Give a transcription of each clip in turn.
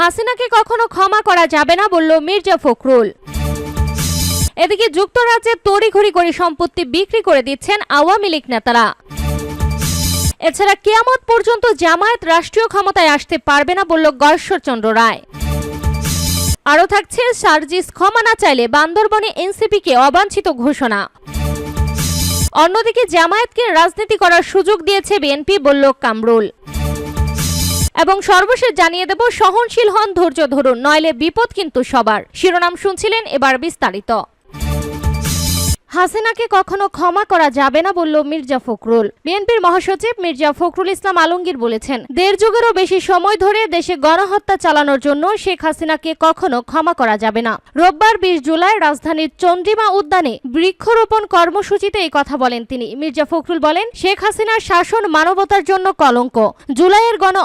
হাসিনাকে কখনো ক্ষমা করা যাবে না, বলল মির্জা ফখরুল। এদিকে যুক্তরাজ্যে তড়িঘড়ি করে সম্পত্তি বিক্রি করে দিচ্ছেন আওয়ামী লীগ নেতারা। এছাড়া কেয়ামত পর্যন্ত জামায়াত রাষ্ট্রীয় ক্ষমতায় আসতে পারবে না, বলল গর্শ্বরচন্দ্র রায়। আরও থাকছে সার্জিস ক্ষমা না চাইলে বান্দরবনে এনসিপিকে অবাঞ্ছিত ঘোষণা। অন্যদিকে জামায়াতকে রাজনীতি করার সুযোগ দিয়েছে বিএনপি, বলল কামরুল। এবং সর্বশেষ জানিয়ে দেব, সহনশীল হন ধৈর্য ধরুন, নইলে বিপদ কিন্তু সবার। শিরোনাম শুনছিলেন এবার বিস্তারিত। হাসিনাকে কখনো ক্ষমা করা যাবে না বলল মির্জা ফখরুল। বিএনপির মহাসচিব মির্জা ফখরুল ইসলাম আলমগীর বলেছেন, দেড় যুগেরও বেশি সময় ধরে দেশে গণহত্যা চালানোর জন্য শেখ হাসিনাকে কখনো ক্ষমা করা যাবে না। রোববার বিশ জুলাই রাজধানীর চন্দ্রিমা উদ্যানে বৃক্ষরোপণ কর্মসূচিতে এই কথা বলেন তিনি। মির্জা ফখরুল বলেন, শেখ হাসিনার শাসন মানবতার জন্য কলঙ্ক। জুলাইয়ের গণ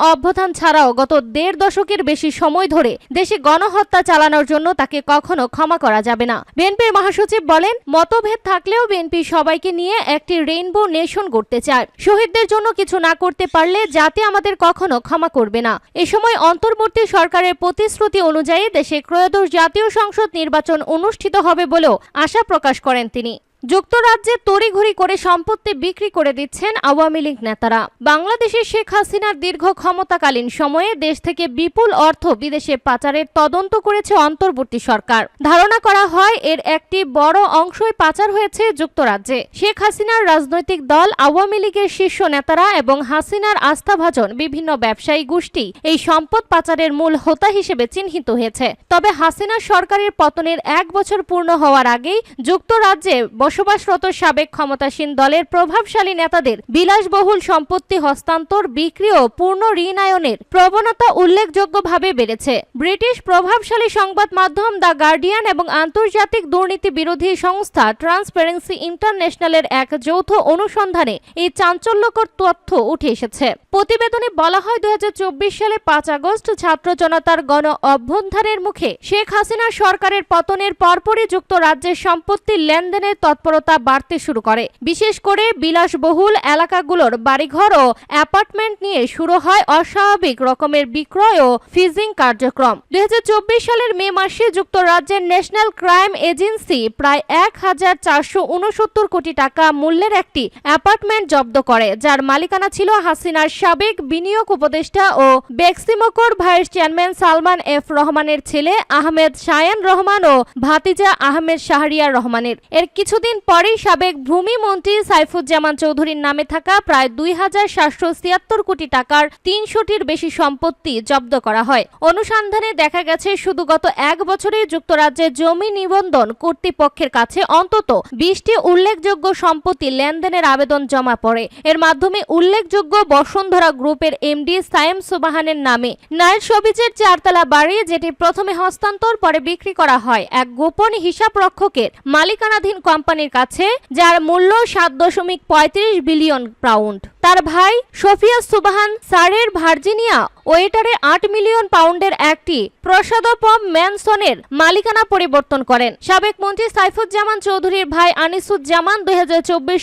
ছাড়াও গত দেড় দশকের বেশি সময় ধরে দেশে গণহত্যা চালানোর জন্য তাকে কখনো ক্ষমা করা যাবে না। বিএনপির মহাসচিব বলেন, মতভেদ থাকলেও বিএনপি সবাইকে নিয়ে একটি রেইনবো নেশন করতে চায়। শহীদদের জন্য কিছু না করতে পারলে জাতি আমাদের কখনো ক্ষমা করবে না। এ সময় অন্তর্বর্তী সরকারের প্রতিশ্রুতি অনুযায়ী দেশে ক্রয়োদশ জাতীয় সংসদ নির্বাচন অনুষ্ঠিত হবে বলেও আশা প্রকাশ করেন তিনি। যুক্তরাজ্যে তড়িঘড়ি করে সম্পত্তি বিক্রি করে দিচ্ছেন আওয়ামী লীগ নেতারা। বাংলাদেশে শেখ হাসিনার দীর্ঘ ক্ষমতাকালীন সময়ে দেশ থেকে বিপুল অর্থ বিদেশে পাচারের তদন্ত করেছে অন্তর্বর্তী সরকার। ধারণা করা হয়, এর একটি বড় অংশই পাচার হয়েছে যুক্তরাজ্যে। শেখ হাসিনার রাজনৈতিক দল, আওয়ামী লীগের শীর্ষ নেতারা এবং হাসিনার আস্থাভাজন বিভিন্ন ব্যবসায়ী গোষ্ঠী এই সম্পদ পাচারের মূল হোতা হিসেবে চিহ্নিত হয়েছে। তবে হাসিনা সরকারের পতনের এক বছর পূর্ণ হওয়ার আগেই যুক্তরাজ্যে বসবাসরত সাবেক ক্ষমতাসীন দলের প্রভাবশালী নেতাদের বিলাসবহুল সম্পত্তি হস্তান্তর, বিক্রি ও পূর্ণ ঋণায়নের প্রবণতা উল্লেখযোগ্যভাবে বেড়েছে। ব্রিটিশ প্রভাবশালী সংবাদ মাধ্যম দ্য গার্ডিয়ান এবং আন্তর্জাতিক দুর্নীতি বিরোধী সংস্থা ট্রান্সপারেন্সি ইন্টারন্যাশনালের এক যৌথ অনুসন্ধানে এই চাঞ্চল্যকর তথ্য উঠে এসেছে। প্রতিবেদনে বলা হয়, দুই হাজার চব্বিশ সালে পাঁচ আগস্ট ছাত্র জনতার গণ অভ্যুত্থানের মুখে শেখ হাসিনা সরকারের পতনের পরপরই যুক্তরাজ্যের সম্পত্তির লেনদেনের তৎপরতা বাড়তে শুরু করে। বিশেষ করে বিলাসবহুল এলাকাগুলোর বাড়িঘর ও অ্যাপার্টমেন্ট নিয়ে শুরু হয় অস্বাভাবিক রকমের বিক্রয় ও ফিজিং কার্যক্রম। দুই সালের মে মাসে যুক্তরাজ্যের ন্যাশনাল ক্রাইম এজেন্সি প্রায় এক হাজার চারশো উনসত্তর কোটি টাকা মূল্যের একটি অ্যাপার্টমেন্ট জব্দ করে, যার মালিকানা ছিল হাসিনার সাবেক বিনিয়োগ উপদেষ্টা ও বেক্সিমোকর ভাইস চেয়ারম্যান সালমান এফ রহমানের ছেলে আহমেদ শায়ান রহমান ও ভাতিজা আহমেদ শাহরিয়ার রহমানের। এর কিছুদিন পরেই সাবেক ভূমি মন্ত্রী সাইফুজ্জামান চৌধুরীর নামে থাকা প্রায় দুই হাজার সাতশো ছিয়াত্তর কোটি টাকার তিনশোটির বেশি সম্পত্তি জব্দ করা হয়। অনুসন্ধানে দেখা গেছে, শুধু গত এক বছরে যুক্তরাজ্যের জমি নিবন্ধন কর্তৃপক্ষের কাছে অন্তত বিশটি উল্লেখযোগ্য সম্পত্তি লেনদেনের আবেদন জমা পড়ে। এর মাধ্যমে উল্লেখযোগ্য বসুন্ধরা গ্রুপের এমডি সায়েম সুবাহানের নামে নাইট সবিজের চারতলা বাড়ি, যেটি প্রথমে হস্তান্তর, পরে বিক্রি করা হয়। এক গোপন হিসাব রক্ষকের মালিকানাধীন কোম্পানির কাছে যার মূল্য সাত দশমিক পঁয়ত্রিশ বিলিয়ন পাউন্ড। তার ভাই সোফিয়া সুবাহান সারের ভার্জিনিয়া ওয়েটারে আট মিলিয়ন পাউন্ডের একটি প্রসাদপম ম্যানসনের মালিকানা পরিবর্তন করেন। সাবেক মন্ত্রী সাইফুজ্জামান চৌধুরীর ভাই আনিসুজ্জামান দুই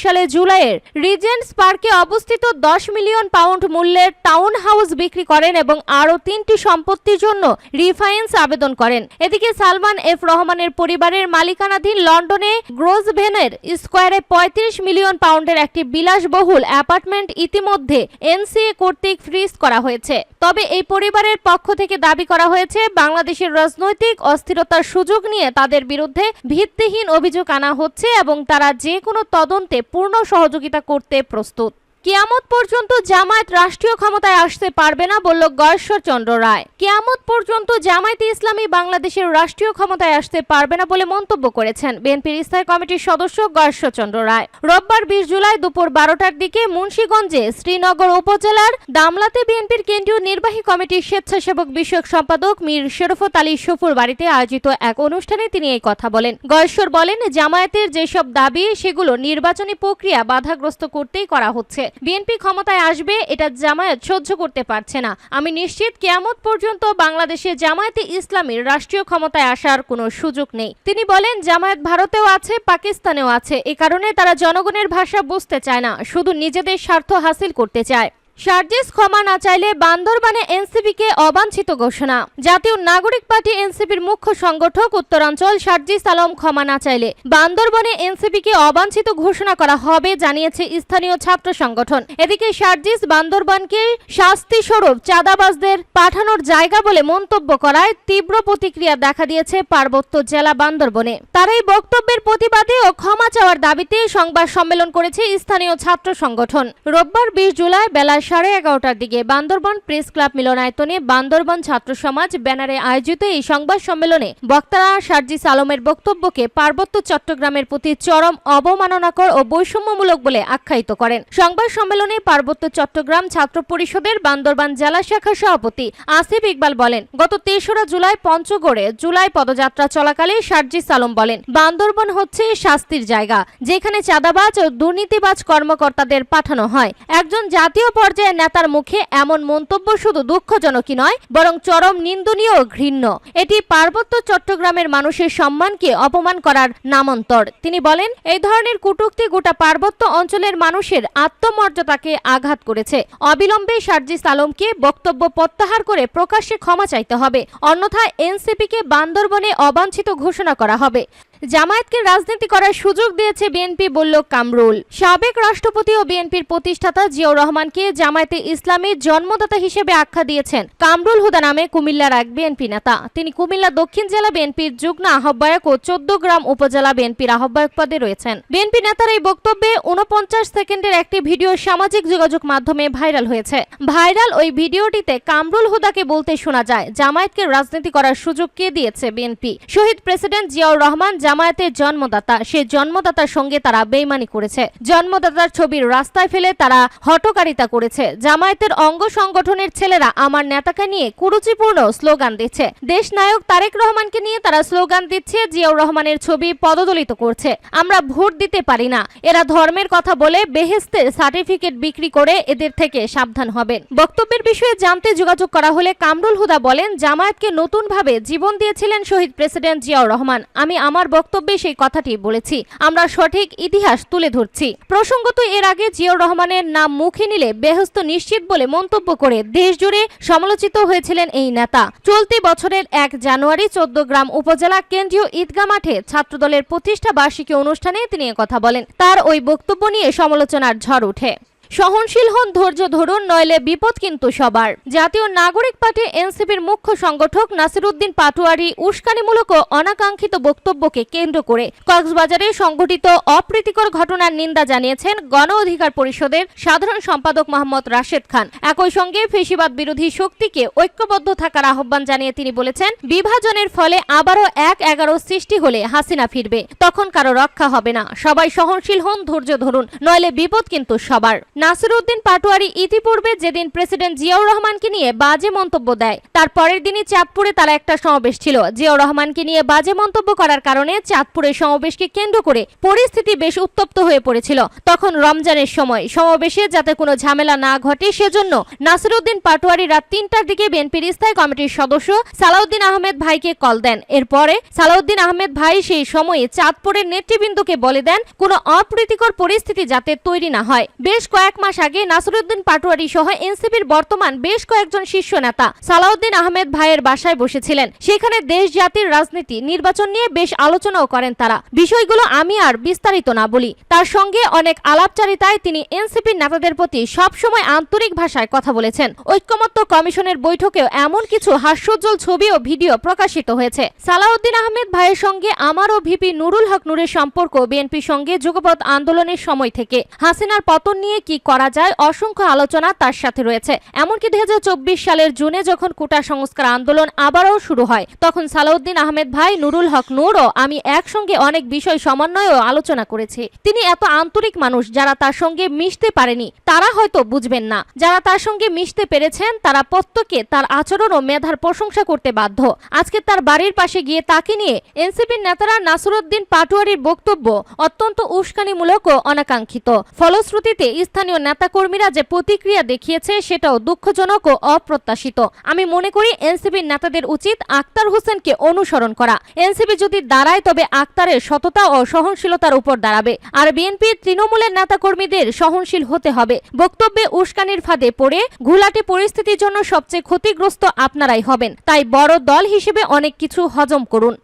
সালে জুলাইয়ের রিজেন্টস পার্কে অবস্থিত দশ মিলিয়ন পাউন্ড মূল্যের টাউন হাউস বিক্রি করেন এবং আরও তিনটি সম্পত্তির জন্য রিফাইন্স আবেদন করেন। এদিকে সালমান এফ রহমানের পরিবারের মালিকানাধীন লন্ডনে গ্রোজভেনের স্কোয়ারে পঁয়ত্রিশ মিলিয়ন পাউন্ডের একটি বিলাসবহুল অ্যাপার্টমেন্ট ইতিমধ্যে এনসিএ কর্তৃক ফ্রিজ করা হয়েছে। তবে এই পরিবারের পক্ষ থেকে দাবি করা হয়েছে, বাংলাদেশের রাজনৈতিক অস্থিরতার সুযোগ নিয়ে তাদের বিরুদ্ধে ভিত্তিহীন অভিযোগ আনা হচ্ছে এবং তারা যে কোনো তদন্তে পূর্ণ সহযোগিতা করতে প্রস্তুত। কেয়ামত পর্যন্ত জামায়াত রাষ্ট্রীয় ক্ষমতায় আসতে পারবে না বলল গয়েশ্বর চন্দ্র রায়। কেয়ামত পর্যন্ত জামায়াতে ইসলামী বাংলাদেশের রাষ্ট্রীয় ক্ষমতায় আসতে পারবে না বলে মন্তব্য করেছেন বিএনপির স্থায়ী কমিটির সদস্য গয়েশ্বর চন্দ্র রায়। রোববার বিশ জুলাই দুপুর বারোটার দিকে মুন্সীগঞ্জে শ্রীনগর উপজেলার দামলাতে বিএনপির কেন্দ্রীয় নির্বাহী কমিটির স্বেচ্ছাসেবক বিষয়ক সম্পাদক মীর শেরফত আলী শফুর বাড়িতে আয়োজিত এক অনুষ্ঠানে তিনি এই কথা বলেন। গয়েশ্বর বলেন, জামায়াতের যেসব দাবি, সেগুলো নির্বাচনী প্রক্রিয়া বাধাগ্রস্ত করতেই করা হচ্ছে। বিএনপি ক্ষমতায় আসবে, এটা জামায়াত সহ্য করতে পারছে না। আমি নিশ্চিত কেয়ামত পর্যন্ত বাংলাদেশে জামায়াতে ইসলামীর রাষ্ট্রীয় ক্ষমতায় আসার কোনো সুযোগ নেই। তিনি বলেন, জামায়াত ভারতেও আছে, পাকিস্তানেও আছে। এ কারণে তারা জনগণের ভাষা বুঝতে চায় না, শুধু নিজেদের স্বার্থ হাসিল করতে চায়। শারজিস ক্ষমা না চাইলে বান্দরবানে এনসিপিকে অবাঞ্ছিত ঘোষণা। জাতীয় নাগরিক পার্টি এনসিপির মুখ্য সংগঠক উত্তরাঞ্চল শারজিস আলম ক্ষমা না চাইলে বান্দরবনে এনসিপিকে অবাঞ্ছিত ঘোষণা করা হবে জানিয়েছে স্থানীয় ছাত্র সংগঠন। এদিকে শারজিস বান্দরবানকে শাস্তি স্বরূপ চাঁদাবাজদের পাঠানোর জায়গা বলে মন্তব্য করায় তীব্র প্রতিক্রিয়া দেখা দিয়েছে পার্বত্য জেলা বান্দরবনে। তার এই বক্তব্যের প্রতিবাদে ও ক্ষমা চাওয়ার দাবিতে সংবাদ সম্মেলন করেছে স্থানীয় ছাত্র সংগঠন। রোববার বিশ জুলাই বেলা সাড়ে এগারোটার দিকে বান্দরবান প্রেস ক্লাব মিলনায়তনে বান্দরবান ছাত্র সমাজ ব্যানারে আয়োজিত এই সংবাদ সম্মেলনে বক্তারা সার্জিস আলমের বক্তব্যকে পার্বত্য চট্টগ্রামের প্রতি চরম অবমাননাকর ও বৈষম্যমূলক বলে আখ্যায়িত করেন। সংবাদ সম্মেলনে পার্বত্য চট্টগ্রাম ছাত্র পরিষদের বান্দরবান জেলা শাখা সভাপতি আসিফ ইকবাল বলেন, গত তেসরা জুলাই পঞ্চগড়ে জুলাই পদযাত্রা চলাকালে সার্জিস আলম বলেন, বান্দরবন হচ্ছে শাস্তির জায়গা, যেখানে চাঁদাবাজ ও দুর্নীতিবাজ কর্মকর্তাদের পাঠানো হয়। একজন জাতীয় পর্যায়ের নেতার মুখে এমন মন্তব্য শুধু দুঃখজনকই নয়, বরং চরম নিন্দনীয় ঘৃণ্য। এটি পার্বত্য চট্টগ্রামের মানুষের সম্মানকে অপমান করার নামান্তর। তিনি বলেন, এই ধরনের কটূক্তি গোটা পার্বত্য অঞ্চলের মানুষের আত্মমর্যাদাকে আঘাত করেছে। অবিলম্বে সার্জিস আলমকে বক্তব্য প্রত্যাহার করে প্রকাশ্যে ক্ষমা চাইতে হবে। অন্যথায় এনসিপিকে বান্দরবনে অবাঞ্ছিত ঘোষণা করা হবে। জামায়াতকে রাজনীতি করার সুযোগ দিয়েছে বিএনপি বলল কামরুল। সাবেক রাষ্ট্রপতি ও বিএনপির প্রতিষ্ঠাতা জিয়াউর রহমানকে জামায়াতে ইসলামীর জন্মদাতা হিসেবে আখ্যা দিয়েছেন কামরুল হুদা নামে কুমিল্লার এক বিএনপি নেতা। তিনি কুমিল্লা দক্ষিণ জেলা বিএনপির যুগ্ম আহ্বায়ক ও চোদ্দ গ্রাম উপজেলা বিএনপির আহ্বায়ক পদে রয়েছেন। বিএনপি নেতার এই বক্তব্যে উনপঞ্চাশ সেকেন্ডের একটি ভিডিও সামাজিক যোগাযোগ মাধ্যমে ভাইরাল হয়েছে। ভাইরাল ওই ভিডিওটিতে কামরুল হুদাকে বলতে শোনা যায়, জামায়াতকে রাজনীতি করার সুযোগ কে দিয়েছে বিএনপি? শহীদ প্রেসিডেন্ট জিয়াউর রহমান জামায়াতের জন্মদাতা। সে জন্মদাতার সঙ্গে তারা বেইমানি করেছে। জন্মদাতার ছবির রাস্তায় ফেলে তারা হটকারিতা করেছে। জামায়াতের অঙ্গ সংগঠনের ছেলেরা আমার নেতাকে নিয়ে কুরুচিপূর্ণ স্লোগান দিচ্ছে। দেশ নায়ক তারেক রহমানকে নিয়ে তারা স্লোগান দিচ্ছে, জিয়াউর রহমানের ছবি পদদলিত করছে। আমরা ভোট দিতে পারি না। এরা ধর্মের কথা বলে বেহেস্তের সার্টিফিকেট বিক্রি করে এদের থেকে সাবধান হবেন। বক্তব্যের বিষয়ে জানতে যোগাযোগ করা হলে কামরুল হুদা বলেন, জামায়াতকে নতুনভাবে জীবন দিয়েছিলেন শহীদ প্রেসিডেন্ট জিয়াউর রহমান। আমি আমার বক্তব্যে সেই কথাটি বলেছি। আমরা সঠিক ইতিহাস তুলে ধরছি। প্রসঙ্গত এর আগে জিয়াউর রহমানের নাম মুখে নিলে বেহস্ত নিশ্চিত বলে মন্তব্য করে দেশ জুড়ে সমালোচিত হয়েছিলেন এই নেতা। চলতি বছরের এক জানুয়ারি চোদ্দ গ্রাম উপজেলা কেন্দ্রীয় ঈদগা মাঠে ছাত্রদলের প্রতিষ্ঠা বার্ষিকী অনুষ্ঠানে তিনি কথা বলেন। তার ওই বক্তব্য নিয়ে সমালোচনার ঝড় ওঠে। সহনশীল হন, ধৈর্য ধরুন, নইলে বিপদ কিন্তু সবার। জাতীয় নাগরিক পার্টি এনসিপির মুখ্য সংগঠক নাসিরুদ্দিন পাটোয়ারি উস্কানিমূলক ও অনাকাঙ্ক্ষিত বক্তব্যকে কেন্দ্র করে কক্সবাজারে সংঘটিত অপ্রীতিকর ঘটনার নিন্দা জানিয়েছেন গণ অধিকার পরিষদের সাধারণ সম্পাদক মোহাম্মদ রাশেদ খান। একই সঙ্গে ফেসিবাদ বিরোধী শক্তিকে ঐক্যবদ্ধ থাকার আহ্বান জানিয়ে তিনি বলেছেন, বিভাজনের ফলে আবারও এক এগারো সৃষ্টি হলে হাসিনা ফিরবে, তখন কারও রক্ষা হবে না। সবাই সহনশীল হন, ধৈর্য ধরুন, নইলে বিপদ কিন্তু সবার। নাসিরউদ্দিন পাটোয়ারি ইতিপূর্বে যেদিন প্রেসিডেন্ট জিয়াউর রহমানকে নিয়ে বাজে মন্তব্য দেয়, তার পরের দিনই চাঁদপুরে তারা একটা সমাবেশ ছিল। জিয়াউর রহমানকে নিয়ে বাজে মন্তব্য করার কারণে চাঁদপুরে সমাবেশকে কেন্দ্র করে পরিস্থিতি বেশ উত্তপ্ত হয়ে পড়েছিল। তখন রমজানের সময় সমাবেশে যাতে কোনো ঝামেলা না ঘটে, সেজন্য নাসিরউদ্দিন পাটোয়ারি রাত তিনটার দিকে বিএনপির স্থায়ী কমিটির সদস্য সালাউদ্দিন আহমেদ ভাইকে কল দেন। এরপরে সালাউদ্দিন আহমেদ ভাই সেই সময়ে চাঁদপুরের নেতৃবৃন্দকে বলে দেন, কোনো অপ্রীতিকর পরিস্থিতি যাতে তৈরি না হয়। বেশ কয়েক মাস আগে নাসিরুদ্দিন পাটোয়ারি সহ এনসিপির বর্তমান বেশ কয়েকজন শীর্ষ নেতা সালাউদ্দিন আহমেদ ভাইয়ের বাসায় বসেছিলেন। সেখানে দেশ জাতির রাজনীতি, নির্বাচন নিয়ে বেশ আলোচনাও করেন তারা। বিষয়গুলো আমি আর বিস্তারিত না বলি। তার সঙ্গে অনেক আলাপচারিতায় তিনি এনসিপির নেতাদের প্রতি সবসময় আন্তরিক ভাষায় কথা বলেছেন। ঐক্যমত্য কমিশনের বৈঠকেও এমন কিছু হাস্যোজ্জ্বল ছবি ও ভিডিও প্রকাশিত হয়েছে। সালাউদ্দিন আহমেদ ভাইয়ের সঙ্গে আমার ও ভিপি নুরুল হক নুরের সম্পর্ক, বিএনপির সঙ্গে যুগপথ আন্দোলনের সময় থেকে। হাসিনার পতন নিয়ে কি করা যায় অসংখ্য আলোচনা তার সাথে রয়েছে। এমনকি দুই সালের জুনে যখন কোটা সংস্কার আন্দোলন আবারও শুরু হয়, তখন সালাউদ্দিন আহমেদ ভাই, নুরুল হক নূর ও আমি একসঙ্গে অনেক বিষয় সমন্বয় ও আলোচনা করেছি। তিনি এত আন্তরিক মানুষ যারা তার সঙ্গে মিশতে পারেনি, তারা হয়তো বুঝবেন না। যারা তার সঙ্গে মিশতে পেরেছেন, তারা প্রত্যেকে তার আচরণ ও মেধার প্রশংসা করতে বাধ্য। আজকে তার বাড়ির পাশে গিয়ে তাকে নিয়ে এনসিপির নেতারা নাসরুদ্দিন পাটুয়ারির বক্তব্য অত্যন্ত উস্কানিমূলক ও অনাকাঙ্ক্ষিত। ফলশ্রুতিতে স্থানীয় স্থানীয় নেতাকর্মীরা যে প্রতিক্রিয়া দেখিয়েছে সেটাও দুঃখজনক ও অপ্রত্যাশিত। আমি মনে করি এনসিপির নেতাদের উচিত আক্তার হোসেনকে অনুসরণ করা। এনসিপি যদি দাঁড়ায়, তবে আক্তারের সততা ও সহনশীলতার উপর দাঁড়াবে। আর বিএনপির তৃণমূলের নেতাকর্মীদের সহনশীল হতে হবে। বক্তব্যে উস্কানির ফাঁদে পড়ে ঘোলাটে পরিস্থিতির জন্য সবচেয়ে ক্ষতিগ্রস্ত আপনারাই হবেন। তাই বড় দল হিসেবে অনেক কিছু হজম করুন।